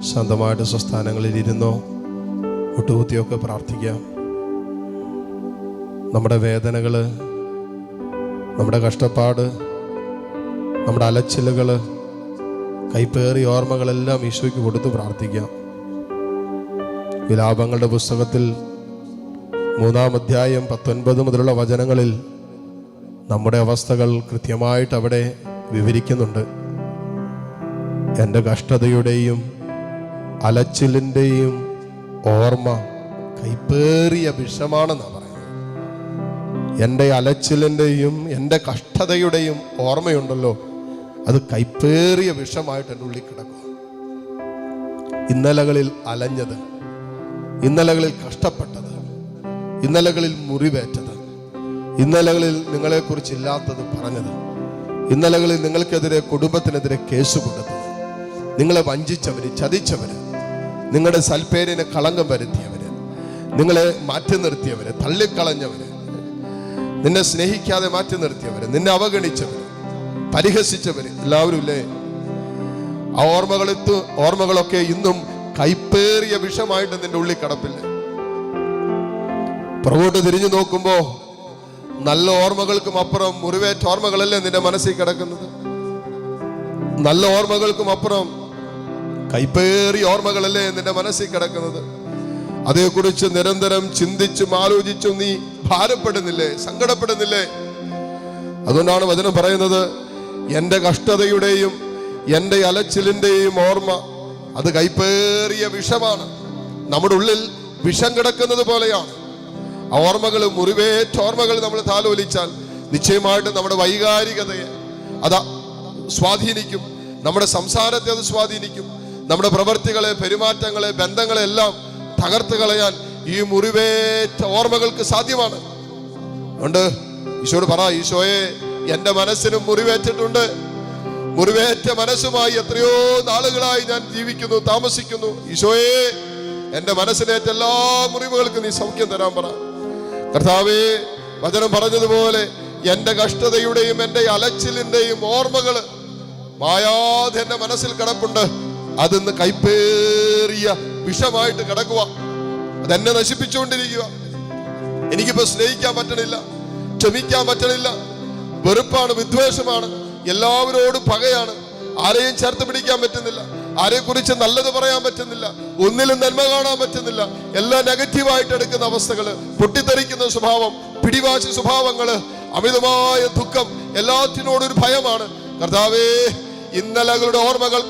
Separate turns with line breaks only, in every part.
സ്വന്തമായിട്ട് സ്വസ്ഥാനങ്ങളിൽ ഇരുന്നോ ഒട്ടുകുത്തിയൊക്കെ പ്രാർത്ഥിക്കാം. നമ്മുടെ വേദനകൾ നമ്മുടെ കഷ്ടപ്പാട് നമ്മുടെ അലച്ചിലുകൾ കൈപ്പേറി ഓർമ്മകളെല്ലാം ഈശോയ്ക്ക് കൊടുത്ത് പ്രാർത്ഥിക്കാം. വിലാപങ്ങളുടെ പുസ്തകത്തിൽ മൂന്നാം അധ്യായം പത്തൊൻപത് മുതലുള്ള വചനങ്ങളിൽ നമ്മുടെ അവസ്ഥകൾ കൃത്യമായിട്ട് അവിടെ വിവരിക്കുന്നുണ്ട്. എന്റെ കഷ്ടതയുടെയും അലച്ചിലിന്റെയും ഓർമ്മ കൈപ്പേറിയ വിഷമാണെന്നാണ് പറയുന്നത്. എന്റെ അലച്ചിലിന്റെയും എന്റെ കഷ്ടതയുടെയും ഓർമ്മയുണ്ടല്ലോ. അത് കൈപ്പേറിയ വിഷമായിട്ട് എന്റെ ഉള്ളിൽ കിടക്കും ഇന്നലകളിൽ അലഞ്ഞത് ഇന്നലകളിൽ കഷ്ടപ്പെട്ടത് ഇന്നലകളിൽ മുറിവേറ്റത് ഇന്നലകളിൽ നിങ്ങളെക്കുറിച്ച് ഇല്ലാത്തത് പറഞ്ഞത് ഇന്നലകളിൽ നിങ്ങൾക്കെതിരെ കുടുംബത്തിനെതിരെ കേസ് കൊടുത്തത് നിങ്ങളെ വഞ്ചിച്ചവര് ചതിച്ചവര് നിങ്ങളുടെ സൽപ്പേരിന് കളങ്കം വരുത്തിയവര്. നിങ്ങളെ മാറ്റി നിർത്തിയവര് തള്ളിക്കളഞ്ഞവര്. നിന്നെ സ്നേഹിക്കാതെ മാറ്റി നിർത്തിയവര് നിന്നെ അവഗണിച്ചവര് പരിഹസിച്ചവര്. എല്ലാവരും ഇല്ലേ? ആ ഓർമ്മകളെത്തു ഓർമ്മകളൊക്കെ ഇന്നും കൈപ്പേറിയ വിഷമായിട്ട് നിന്റെ ഉള്ളിൽ കടപ്പില്ല? പുറകോട്ട് തിരിഞ്ഞു നോക്കുമ്പോ നല്ല ഓർമ്മകൾക്കും അപ്പുറം മുറിവേറ്റ ഓർമ്മകളല്ലേ നിന്റെ മനസ്സിൽ കിടക്കുന്നത്? നല്ല ഓർമ്മകൾക്കും അപ്പുറം കൈപ്പേറിയ ഓർമ്മകളല്ലേ നിന്റെ മനസ്സിൽ കിടക്കുന്നത്? അതേക്കുറിച്ച് നിരന്തരം ചിന്തിച്ചും ആലോചിച്ചും നീ ഭാരപ്പെടുന്നില്ലേ സങ്കടപ്പെടുന്നില്ലേ? അതുകൊണ്ടാണ് വചനം പറയുന്നത് എന്റെ കഷ്ടതയുടെയും എന്റെ അലച്ചിലിന്റെയും ഓർമ്മ അത് കൈപ്പേറിയ വിഷമാണ്. നമ്മുടെ ഉള്ളിൽ വിഷം കിടക്കുന്നത് പോലെയാണ്. ആ ഓർമ്മകൾ മുറിവേറ്റ ഓർമ്മകൾ നമ്മൾ താലോലിച്ചാൽ നിശ്ചയമായിട്ട് നമ്മുടെ വൈകാരികതയെ അത് സ്വാധീനിക്കും നമ്മുടെ സംസാരത്തെ അത് സ്വാധീനിക്കും നമ്മുടെ പ്രവൃത്തികളെ പെരുമാറ്റങ്ങളെ ബന്ധങ്ങളെ എല്ലാം തകർത്ത് കളയാൻ ഈ മുറിവേറ്റ ഓർമ്മകൾക്ക് സാധ്യമാണ്. ഉണ്ട് ഈശോട് പറ ഈശോയെ എന്റെ മനസ്സിനും മുറിവേറ്റിട്ടുണ്ട്. മുറിവേറ്റ മനസ്സുമായി എത്രയോ നാളുകളായി ഞാൻ ജീവിക്കുന്നു താമസിക്കുന്നു. ഈശോയെ എന്റെ മനസ്സിനേറ്റ എല്ലാ മുറിവുകൾക്കും നീ സൗഖ്യം തരാൻ പറ. കർത്താവേ വചനം പറഞ്ഞതുപോലെ എന്റെ കഷ്ടതയുടെയും എന്റെ അലച്ചിലിന്റെയും ഓർമ്മകൾ മായാതെ എന്റെ മനസ്സിൽ കിടപ്പുണ്ട്. അതിന്ന് കൈപ്പേറിയ വിഷമായിട്ട് കിടക്കുക അതെന്നെ നശിപ്പിച്ചുകൊണ്ടിരിക്കുക എനിക്കിപ്പോ സ്നേഹിക്കാൻ പറ്റണില്ല ക്ഷമിക്കാൻ പറ്റണില്ല. വെറുപ്പാണ് വിദ്വേഷമാണ് എല്ലാവരോടും പകയാണ്. ആരെയും ചേർത്ത് പിടിക്കാൻ പറ്റുന്നില്ല ആരെ കുറിച്ച് നല്ലത് പറയാൻ പറ്റുന്നില്ല ഒന്നിലും നന്മ കാണാൻ പറ്റുന്നില്ല. എല്ലാം നെഗറ്റീവായിട്ട് എടുക്കുന്ന അവസ്ഥകൾ പൊട്ടിത്തെറിക്കുന്ന സ്വഭാവം പിടിവാശി സ്വഭാവങ്ങൾ അമിതമായ ദുഃഖം എല്ലാത്തിനോടൊരു ഭയമാണ്. കർത്താവേ ഇന്നലകളുടെ ഓർമ്മകൾ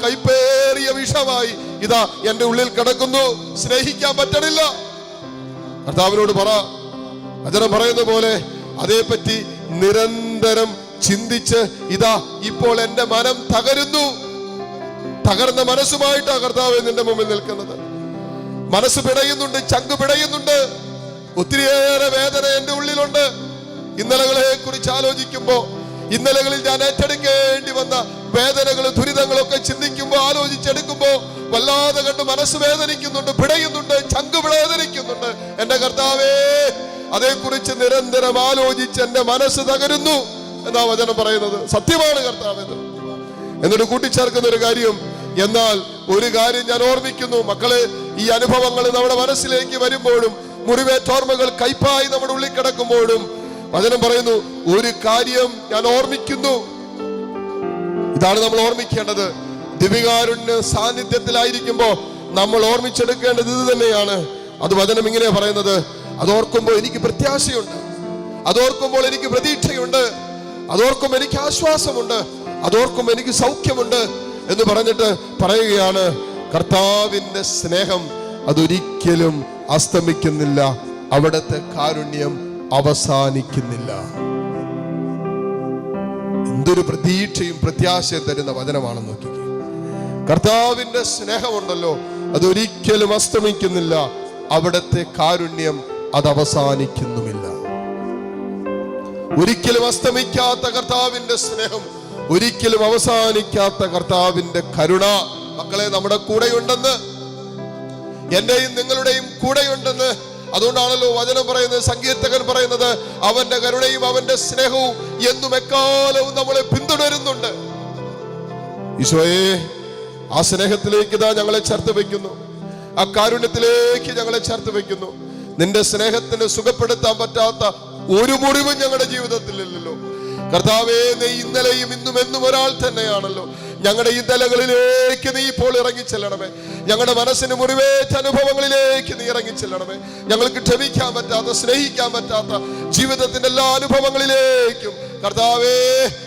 കൈപ്പേറിയ വിഷമായി ഇതാ എന്റെ ഉള്ളിൽ കിടക്കുന്നു. സ്നേഹിക്കാൻ പറ്റണില്ല. കർത്താവിനോട് പറ. വചനം പറയുന്ന പോലെ അതേപ്പറ്റി നിരന്തരം ചിന്തിച്ച് ഇതാ ഇപ്പോൾ എന്റെ മനം തകരുന്നു. തകർന്ന മനസ്സുമായിട്ടാ കർത്താവ് നിന്റെ മുമ്പിൽ നിൽക്കുന്നത്. മനസ്സ് പിടയുന്നുണ്ട് ചങ്ക് പിടയുന്നുണ്ട്. ഒത്തിരിയേറെ വേദന എന്റെ ഉള്ളിലുണ്ട്. ഇന്നലകളെ കുറിച്ച് ആലോചിക്കുമ്പോ ഇന്നലകളിൽ ഞാൻ ഏറ്റെടുക്കേണ്ടി വന്ന വേദനകളും ദുരിതങ്ങളൊക്കെ ചിന്തിക്കുമ്പോൾ ആലോചിച്ചെടുക്കുമ്പോൾ വല്ലാതെ കണ്ട് മനസ്സ് വേദനിക്കുന്നുണ്ട് പിടയുന്നുണ്ട് ചങ്ക് വേദനിക്കുന്നുണ്ട്. എന്റെ കർത്താവേ അതേക്കുറിച്ച് നിരന്തരം ആലോചിച്ച് എന്റെ മനസ്സ് തകരുന്നു എന്നാ വചനം പറയുന്നത്. സത്യമാണ് കർത്താവ് എന്നിട്ട് കൂട്ടിച്ചേർക്കുന്ന ഒരു കാര്യം എന്നാൽ ഒരു കാര്യം ഞാൻ ഓർമ്മിക്കുന്നു. മക്കളെ ഈ അനുഭവങ്ങൾ നമ്മുടെ മനസ്സിലേക്ക് വരുമ്പോഴും മുറിവേറ്റോർമ്മകൾ കൈപ്പായി നമ്മുടെ ഉള്ളിൽ കിടക്കുമ്പോഴും വചനം പറയുന്നു ഒരു കാര്യം ഞാൻ ഓർമ്മിക്കുന്നു. ഇതാണ് നമ്മൾ ഓർമ്മിക്കേണ്ടത്. ദിവികാരുണ്യ സാന്നിധ്യത്തിലായിരിക്കുമ്പോ നമ്മൾ ഓർമ്മിച്ചെടുക്കേണ്ടത് ഇത് തന്നെയാണ്. അത് വചനം ഇങ്ങനെ പറയുന്നത് അതോർക്കുമ്പോൾ എനിക്ക് പ്രത്യാശയുണ്ട്. അതോർക്കുമ്പോൾ എനിക്ക് പ്രതീക്ഷയുണ്ട്. അതോർക്കുമ്പോൾ എനിക്ക് ആശ്വാസമുണ്ട്. അതോർക്കുമ്പോൾ എനിക്ക് സൗഖ്യമുണ്ട്. എന്ന് പറഞ്ഞിട്ട് പറയുകയാണ് കർത്താവിന്റെ സ്നേഹം അതൊരിക്കലും അസ്തമിക്കുന്നില്ല. അവിടുത്തെ കാരുണ്യം അവസാനിക്കുന്നില്ല. എന്തൊരു പ്രതീക്ഷയും പ്രത്യാശയും തരുന്ന വചനമാണെന്ന് നോക്കിക്കേ. കർത്താവിന്റെ സ്നേഹമുണ്ടല്ലോ അതൊരിക്കലും അസ്തമിക്കുന്നില്ല. അവിടുത്തെ കാരുണ്യം അത് അവസാനിക്കുന്നുമില്ല ഒരിക്കലും അസ്തമിക്കാത്ത കർത്താവിന്റെ സ്നേഹം ഒരിക്കലും അവസാനിക്കാത്ത കർത്താവിന്റെ കരുണ. മക്കളെ നമ്മുടെ കൂടെയുണ്ടെന്ന് എന്റെയും നിങ്ങളുടെയും കൂടെയുണ്ടെന്ന് അതുകൊണ്ടാണല്ലോ വചനം പറയുന്നത് സങ്കീർത്തകൻ പറയുന്നത് അവന്റെ കരുണയും അവന്റെ സ്നേഹവും എന്നും എക്കാലവും നമ്മളെ പിന്തുടരുന്നുണ്ട്. ഈശോയെ ആ സ്നേഹത്തിലേക്ക് ഇതാ ഞങ്ങളെ ചേർത്ത് വെക്കുന്നു ആ കാരുണ്യത്തിലേക്ക് ഞങ്ങളെ ചേർത്ത് വെക്കുന്നു നിന്റെ സ്നേഹത്തിന് സുഖപ്പെടുത്താൻ പറ്റാത്ത ഒരു മുറിവും ഞങ്ങളുടെ ജീവിതത്തിലില്ലല്ലോ കർത്താവേ നീ ഇന്നലെയും ഇന്നും എന്നും ഒരാൾ തന്നെയാണല്ലോ. ഞങ്ങളുടെ ഈ തലകളിലേക്ക് നീ ഇപ്പോൾ ഇറങ്ങി ഇറങ്ങിച്ചെല്ലണമേ ഞങ്ങളുടെ മനസ്സിന് മുറിവേറ്റ അനുഭവങ്ങളിലേക്ക് നീ ഇറങ്ങി ഇറങ്ങിച്ചെല്ലണമേ ഞങ്ങൾക്ക് ക്ഷമിക്കാൻ പറ്റാത്ത സ്നേഹിക്കാൻ പറ്റാത്ത ജീവിതത്തിന്റെ എല്ലാ അനുഭവങ്ങളിലേക്കും കർത്താവേ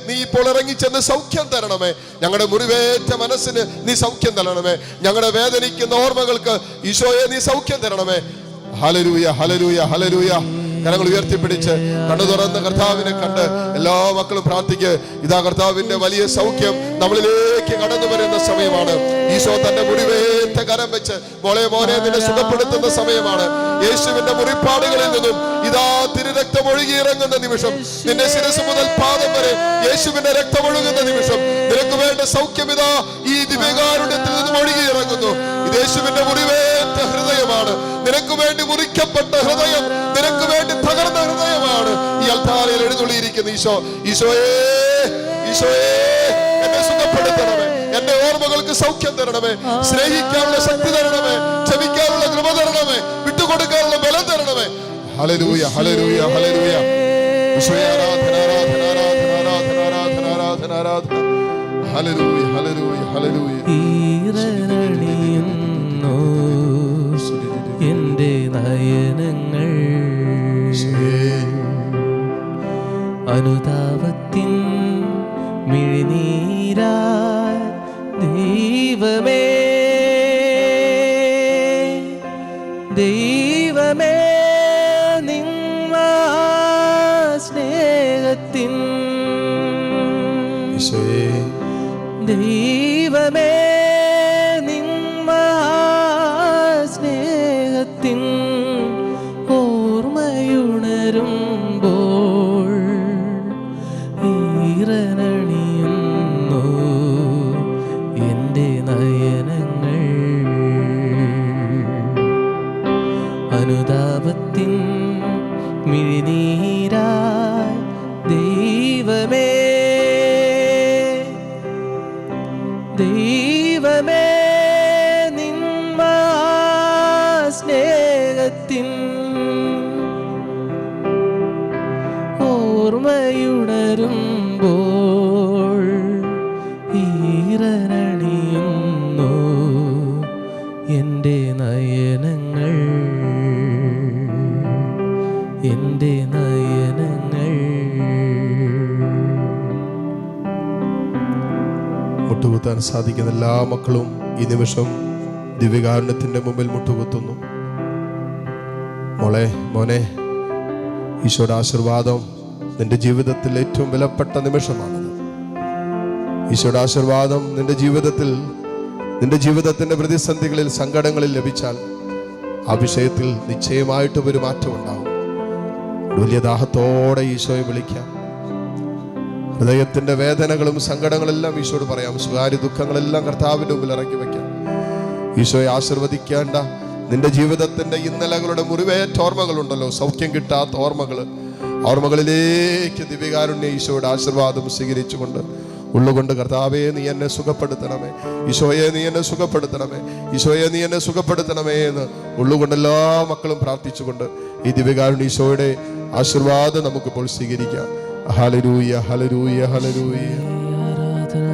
നീ ഇപ്പോൾ ഇറങ്ങി ഇറങ്ങിച്ചെന്ന് സൗഖ്യം തരണമേ. ഞങ്ങളുടെ മുറിവേറ്റ മനസ്സിന് നീ സൗഖ്യം തരണമേ. ഞങ്ങളുടെ വേദനിക്കുന്ന ഓർമ്മകൾക്ക് ഈശോയെ നീ സൗഖ്യം തരണമേ. ഹലരൂയ ഹലരൂയ ഹലരൂയ കരങ്ങൾ ഉയർത്തിപ്പിടിച്ച് കണ്ണു തുറന്ന് കർത്താവിനെ കണ്ട് എല്ലാ മക്കളും പ്രാർത്ഥിക്കുക ഇതാ കർത്താവിന്റെ വലിയ സൗഖ്യം നമ്മളിലേക്ക് കടന്നു വരുന്ന സമയമാണ്. ഈശോ തന്റെ മുറിവേറ്റ കരം വെച്ച് മോളെ മോനെ നിന്നെ സുഖപ്പെടുത്തുന്ന സമയമാണ്. യേശുവിന്റെ മുറിപ്പാടുകളിൽ നിന്നും ഇതാ തിരുരക്തം ഒഴുകി ഇറങ്ങുന്ന നിമിഷം നിന്റെ ശിരസ് മുതൽ പാദം വരെ യേശുവിന്റെ രക്തം ഒഴുകുന്ന നിമിഷം നിനക്ക് വേണ്ട സൗഖ്യം ഇതാ ഈ ദിവ്യകാരുണ്യത്തിൽ നിന്നും ഒഴുകിയിറങ്ങുന്നു. ഇത് യേശുവിന്റെ മുറിവേറ്റ ഹൃദയമാണ്. നിനക്ക് വേണ്ടി മുറിക്കപ്പെട്ട ഹൃദയം നിനക്ക് വേണ്ടി തകർന്ന ഹൃദയമാണ്. ഈ അൽത്താലയിൽ എഴുന്നള്ളിയിരിക്കുന്ന ഈശോ ഈശോയേ ഈശോയേ എന്നെ സുഖപ്പെടുത്തണമേ എന്റെ ഓർമ്മകൾക്ക് സൗഖ്യം തരണമേ. സ്നേഹിക്കാനുള്ള ശക്തി തരണമേ. ക്ഷമിക്കാനുള്ള കൃപ തരണമേ. വിട്ടുകൊടുക്കാനുള്ള ബലം തരണമേ. ഹലരൂയ ഹലരൂയ ഹലരൂയ ആരാധന ആരാധന ആരാധന ഹലലൂയ ഹലലൂയ ഹലലൂയ
ദൈവമേ നിങ്ങ സ്നേഹത്തിൻ. ദൈവമേ നിങ്ങ സ്നേഹത്തിൻ. ഓർമ്മയുണരുമ്പോൾ ദൈവമേ
സാധിക്കുന്ന എല്ലാ മക്കളും ഈ നിമിഷം ദിവ്യകാരുണ്യത്തിന്റെ മുമ്പിൽ മുട്ടുകുത്തുന്നു. മോളെ മോനെ ഈശോയുടെ ആശീർവാദം നിന്റെ ജീവിതത്തിൽ ഏറ്റവും വിലപ്പെട്ട നിമിഷമാണ് ഈശോയുടെ ആശീർവാദം നിന്റെ ജീവിതത്തിൽ നിന്റെ ജീവിതത്തിന്റെ പ്രതിസന്ധികളിൽ സങ്കടങ്ങളിൽ ലഭിച്ചാൽ ആ വിഷയത്തിൽ നിശ്ചയമായിട്ടും ഒരു മാറ്റം വലിയ ദാഹത്തോടെ ഈശോയെ വിളിക്കാം. ഹൃദയത്തിന്റെ വേദനകളും സങ്കടങ്ങളെല്ലാം ഈശോട് പറയാം. സ്വകാര്യ ദുഃഖങ്ങളെല്ലാം കർത്താവിന്റെ മുമ്പിൽ ഇറക്കി വെക്കാം ഈശോയെ ആശീർവദിക്കേണ്ട. നിന്റെ ജീവിതത്തിന്റെ ഇന്നലകളുടെ മുറിവേറ്റ ഓർമ്മകളുണ്ടല്ലോ. സൗഖ്യം കിട്ടാത്ത ഓർമ്മകൾ ഓർമ്മകളിലേക്ക് ദിവ്യകാരുണ്യ ഈശോയുടെ ആശീർവാദം സ്വീകരിച്ചുകൊണ്ട് ഉള്ളുകൊണ്ട് കർത്താവേ നീ എന്നെ സുഖപ്പെടുത്തണമേ. ഈശോയെ നീ എന്നെ സുഖപ്പെടുത്തണമേ. ഈശോയെ നീ എന്നെ സുഖപ്പെടുത്തണമേ എന്ന് ഉള്ളുകൊണ്ട് എല്ലാ മക്കളും പ്രാർത്ഥിച്ചുകൊണ്ട് ഈ ദിവ്യകാരുണ്യ ഈശോയുടെ ആശീർവാദം നമുക്കിപ്പോൾ സ്വീകരിക്കാം. ഹലരൂയ ഹലരൂയ ഹലരൂയ
ആരാധന